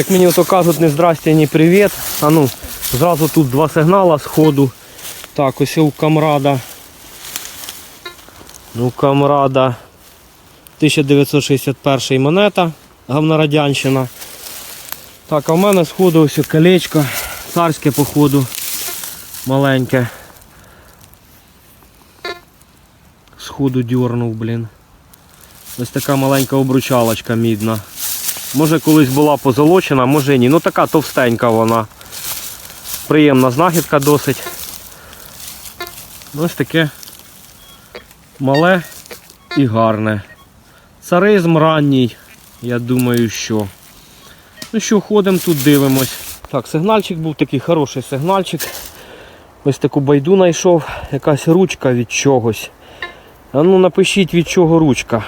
Як мені ото кажуть, не здрасте, ні привіт. А ну, зразу тут два сигнала з ходу. Так, ось у камрада. У камрада 1961 монета, говнорадянщина. Так, а в мене з ходу ось колечко, царське походу, маленьке. З ходу дьорнув, блін. Ось така маленька обручалочка мідна. Може колись була позолочена, може ні. Ну така товстенька вона. Приємна знахідка досить. Ось таке мале і гарне. Царизм ранній, я думаю, що. Ну що, ходимо тут, дивимось. Так, сигнальчик був такий хороший сигнальчик. Ось таку байду знайшов, якась ручка від чогось. А ну напишіть від чого ручка.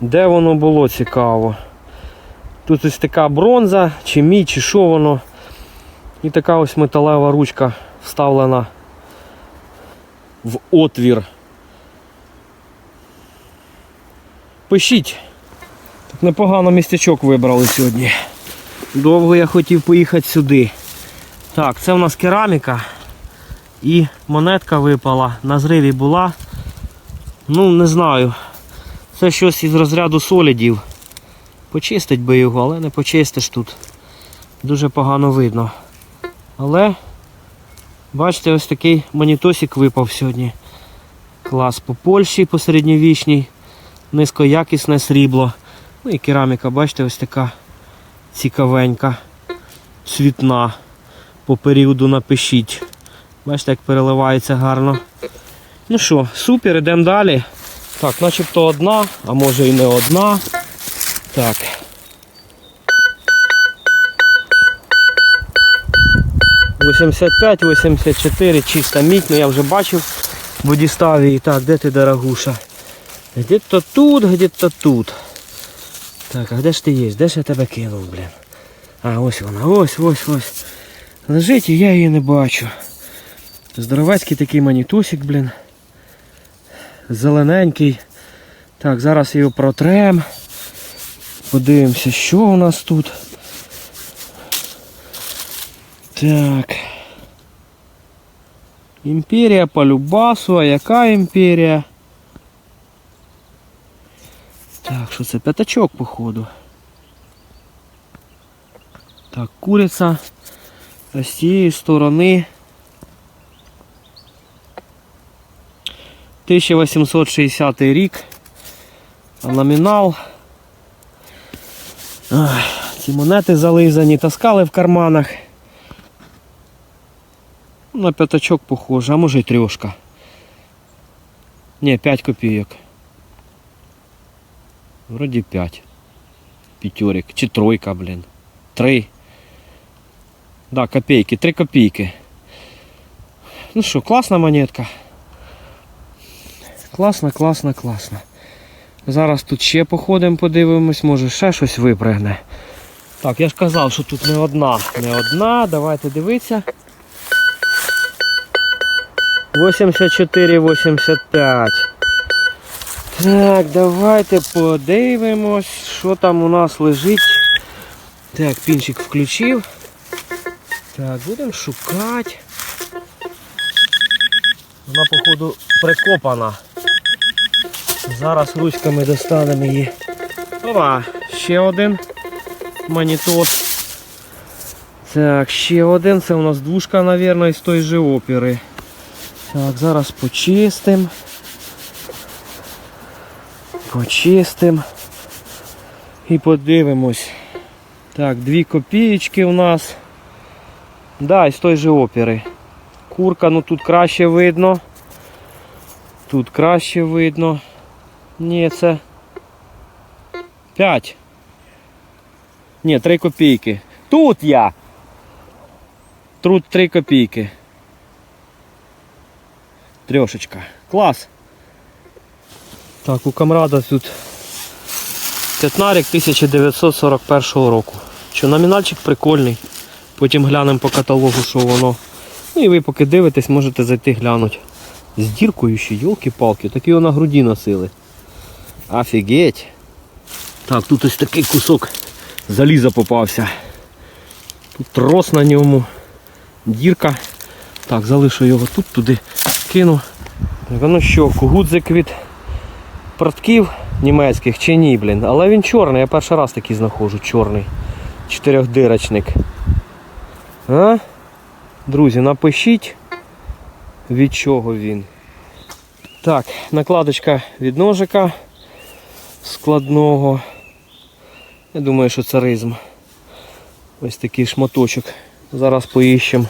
Де воно було цікаво. Тут ось така бронза, чи мій, чи що воно. І така ось металева ручка вставлена в отвір. Пишіть. Так непогано містечок вибрали сьогодні. Довго я хотів поїхати сюди. Так, це в нас кераміка. І монетка випала. На зриві була. Ну, не знаю. Це щось із розряду солідів. Почистить би його, але не почистиш тут. Дуже погано видно. Але, бачите, ось такий монітосик випав сьогодні. Клас по Польщі по середньовічній. Низькоякісне срібло. Ну і кераміка, бачите, ось така цікавенька, цвітна. По періоду напишіть. Бачите, як переливається гарно. Ну що, супер, йдемо далі. Так, начебто одна, а може і не одна. Так. Вісімдесят п'ять, 84, чиста мідь, ну я вже бачив в водіставі. Так, де ти, дорогуша? Где-то тут, где-то тут. Так, а де ж ти є? Де ж я тебе кинув, блін? А, ось вона, ось, ось, ось. Лежить і я її не бачу. Здоровецький такий манітусик, блін. Зелененький. Так, зараз його протрем. Подивимося, що у нас тут. Так. Імперія по Любасу, а яка імперія? Так, що це п'ятачок, походу. Так, куриця. З цієї сторони 1860 рік. Номінал. Ай, ці монети зализані, таскали в карманах. На п'ятачок похоже, а може й трьошка. Ні, 5 копійок. Вроді 5. П'ятерик. Чи тройка, блін. Три. Да, копейки, 3 копійки. Ну що, класна монетка. Класна, класна, класна. Зараз тут ще походимо, подивимось, може ще щось випригне. Так, я ж казав, що тут не одна, не одна. Давайте дивитися. 84-85. Так, давайте подивимось, що там у нас лежить. Так, пінчик включив. Так, будемо шукати. Вона, походу, прикопана. Зараз ручками достанемо її. Опа, ще один монітор. Так, ще один. Це у нас двушка, мабуть, із тої же опери. Так, зараз почистимо. Почистимо. І подивимось. Так, дві копієчки у нас. Да, із тої же опери. Курка, ну тут краще видно. Тут краще видно. Ні, це 5. Ні, 3 копійки. Тут я. Тут 3 копійки. Трьошечка. Клас. Так, у камрада тут п'ятнарик 1941 року. Що номінальчик прикольний. Потім глянемо по каталогу, що воно. Ну і ви поки дивитесь, можете зайти глянути. З діркою ще, йолки-палки, такі його на груді носили. Офігеть. Так, тут ось такий кусок заліза попався. Тут трос на ньому, дірка. Так, залишу його тут, туди кину. Воно що, гудзик від портків німецьких чи ні, блін. Але він чорний, я перший раз такий знаходжу, чорний. Чотирьохдирочник. А? Друзі, напишіть, від чого він. Так, накладочка від ножика складного. Я думаю, що це ризм. Ось такий шматочок. Зараз поїщемо.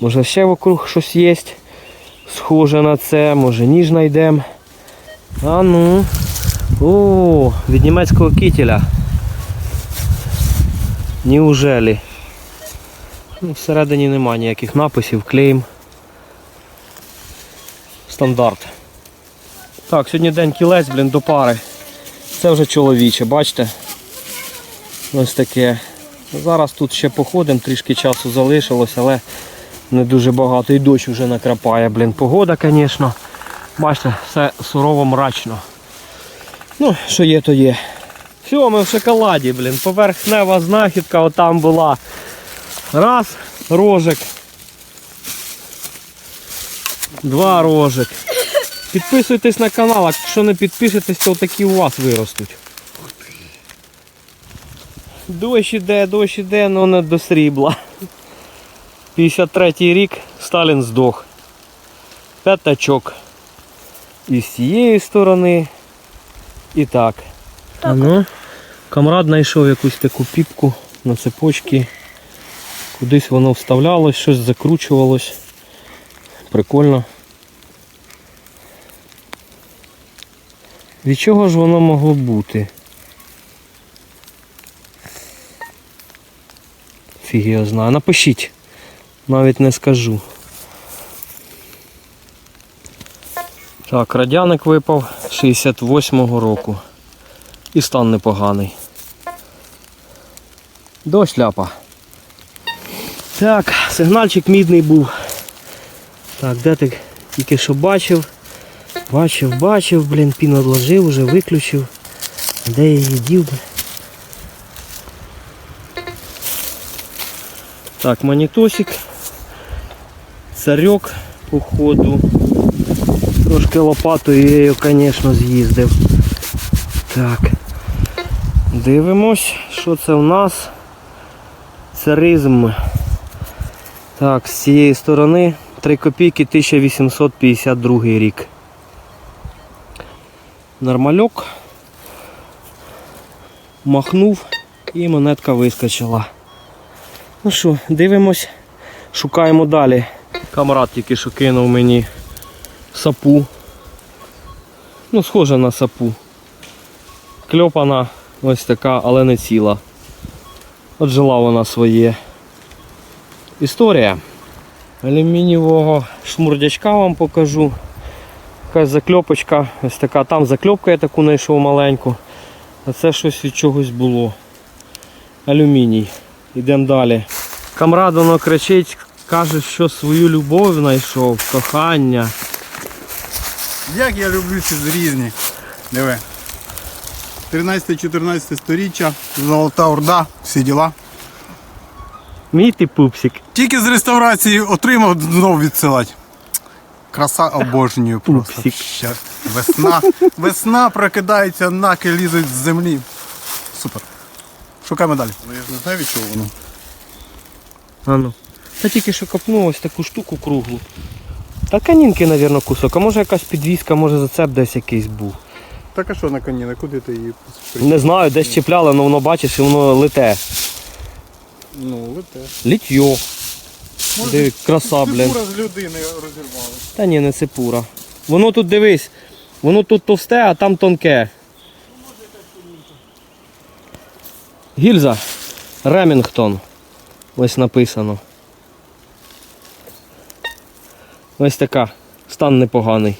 Може ще вокруг щось є. Схоже на це, може ніж знайдемо. А ну. О, від німецького кітеля. Неужели? Ну, всередині нема ніяких написів, клейм. Стандарт. Так, сьогодні день кілець, блін, до пари. Це вже чоловіче, бачите? Ось таке. Зараз тут ще походимо, трішки часу залишилось, але не дуже багато. І дощ вже накрапає, блін. Погода, звісно. Бачите, все сурово мрачно. Ну, що є, то є. Все, ми в шоколаді, блін. Поверхнева знахідка отам була. Раз, рожик. Два рожик. Підписуйтесь на канал, а якщо не підпишетесь, то такі у вас виростуть. Дощ іде, дощ іде, але не до срібла. 53-й рік Сталін здох. П'ятачок. І з цієї сторони. І так. А ну, камрад знайшов якусь таку піпку на цепочці. Кудись воно вставлялось, щось закручувалось. Прикольно. Від чого ж воно могло бути? Фіг його знає. Напишіть. Навіть не скажу. Так, радяник випав 68-го року. І стан непоганий. Дощ ляпа. Так, сигнальчик мідний був. Так, де ти тільки що бачив? Бачив, бачив, блін, пін одложив, уже виключив. Де я її дів? би? Так, монітосик. Царьок, походу. Трошки лопатою я його, звісно, з'їздив. Так. Дивимось, що це в нас. Царизм. Так, з цієї сторони 3 копійки 1852 рік. Нормальок. Махнув і монетка вискочила. Ну що, дивимось, шукаємо далі. Камрад тільки що кинув мені сапу. Ну, схожа на сапу. Кльопана ось така, але не ціла. От жила вона своє. Історія. Алюмінієвого шмурдячка вам покажу. Якась закльопочка, ось така. Там закльопка я таку знайшов маленьку. А це щось від чогось було. Алюміній. Йдемо далі. Камрад воно кричить, каже, що свою любов знайшов, кохання. Як я люблю ці різні. Диви. 13-14 сторіччя, Золота Орда, всі діла. Мій ти пупсик. Тільки з реставрації отримав знов відсилати. Краса обожнюю просто. Ще Весна. Весна прокидається, наки лізуть з землі. Супер. Шукаємо далі. Ну я ж не знаю від чого воно. А ну. Та тільки що копнув ось таку штуку круглу. Та канінки, мабуть, кусок, а може якась підвіска, може зацеп десь якийсь був. Так а що на коні, куди ти її Не знаю, десь чіпляли, але воно бачиш і воно лете. Ну, лете. Літьо. Диви, краса, блін. з людини розірвали. Та ні, не сипура. Воно тут дивись, воно тут товсте, а там тонке. Гільза. Ремінгтон. Ось написано. Ось така. Стан непоганий.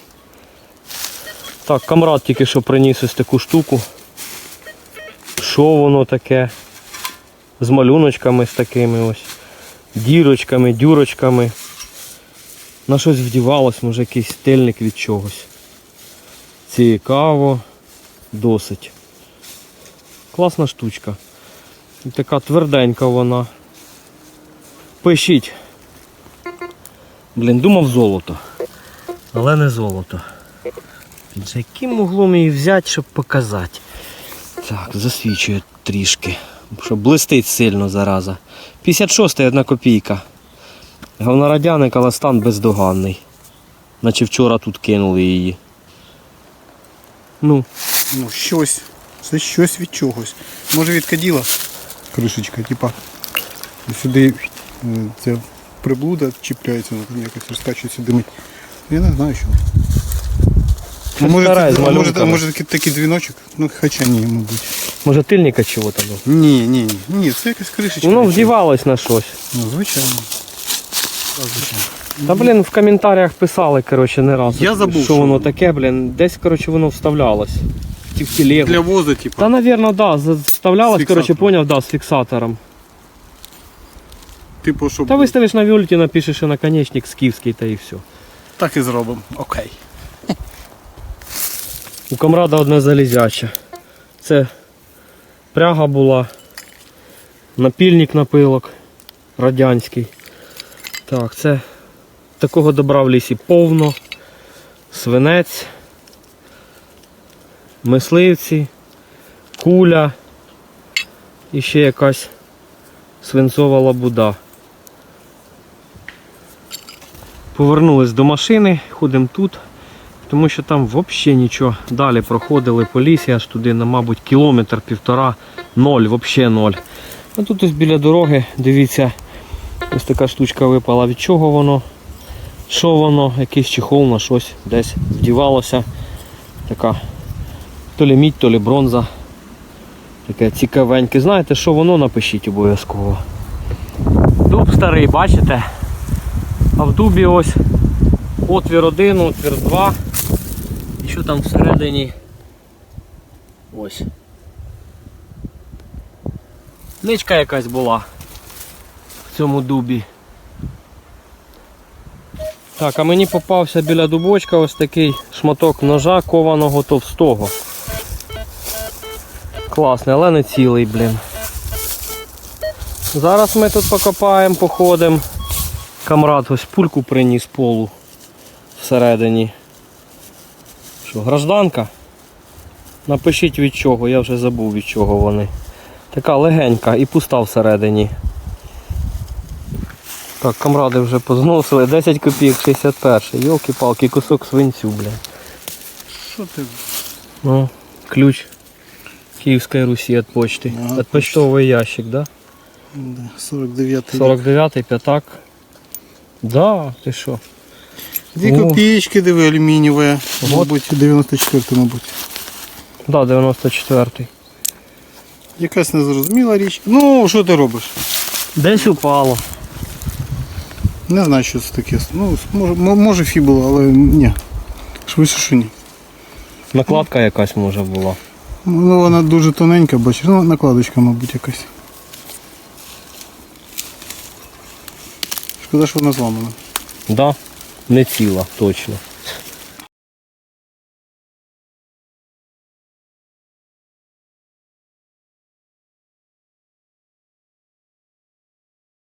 Так, камрад тільки що приніс ось таку штуку. Що воно таке? З малюночками з такими ось. Дірочками, дюрочками. На щось вдівалось, може якийсь стильник від чогось. Цікаво, досить. Класна штучка. І така тверденька вона. Пишіть. Блін, думав золото. Але не золото. За яким углом її взяти, щоб показати? Так, засвічує трішки. Що блистить сильно зараза. 56 одна копійка. Говнорадяник, але стан бездоганний. Наче вчора тут кинули її. Ну, Ну, щось. Це щось від чогось. Може від каділа? Кришечка, типа. Сюди е, ця приблуда чіпляється, ну, якось розкачується, димить. Я не знаю, що. Щось Може, старе, з може, малюнками. може такий, такий дзвіночок? Ну, хоча ні, мабуть. може тильника чого-то був. Ні, ні, ні, ні, це якась кришечка. Воно вдівалось на щось. Ну, звичайно. Так, звичайно. Та блін, в коментарях писали, коротше, не раз. Я забув, що що воно таке, блін. Десь, коротше, воно вставлялось. Ті в телегу. Для воза, типа. Та, навірно, да, з- вставлялось, коротше, фіксатором. поняв, да, з фіксатором. Типу, щоб Та виставиш на вюльті, напишеш і наконечник скіфський та і все. так і зробимо. Окей. У комрада одне залізяче. Це пряга була, напільник напилок радянський. Так, це такого добра в лісі повно. Свинець, мисливці, куля і ще якась свинцова лабуда. Повернулись до машини, ходимо тут тому що там взагалі нічого. Далі проходили по лісі, аж туди, на, мабуть, кілометр півтора, ноль, взагалі ноль. А тут ось біля дороги, дивіться, ось така штучка випала. Від чого воно? Що воно? Якийсь чехол на щось десь вдівалося. Така то лі мідь, то лі бронза. Таке цікавеньке. Знаєте, що воно напишіть обов'язково. Дуб старий, бачите? А в дубі ось отвір один, отвір два що там всередині? Ось. Ничка якась була в цьому дубі. Так, а мені попався біля дубочка ось такий шматок ножа кованого товстого. Класний, але не цілий, блін. Зараз ми тут покопаємо, походимо. Камрад ось пульку приніс полу всередині. Що, гражданка? Напишіть від чого, я вже забув від чого вони. Така легенька і пуста всередині. Так, камради вже позносили. 10 копійок 61. Йолки-палки, кусок свинцю, бля. Що ти? Ну, ключ Київської Русі від почти. Від почтовий ящик? Да, 49-й. 49-й п'ятак. Да, ти що? Дві О. копеечки, диви, алюмінієві. Мабуть, 94 мабуть. Да, 94-й. Якась незрозуміла річ. Ну, що ти робиш? Десь упало. Не знаю, що це таке. Ну, може, може фібула, але ні. Швидше, що ні. Накладка якась може була. Ну, вона дуже тоненька, бачиш. Ну, накладочка, мабуть, якась. Шкода, що вона зламана. Да, не ціла, точно.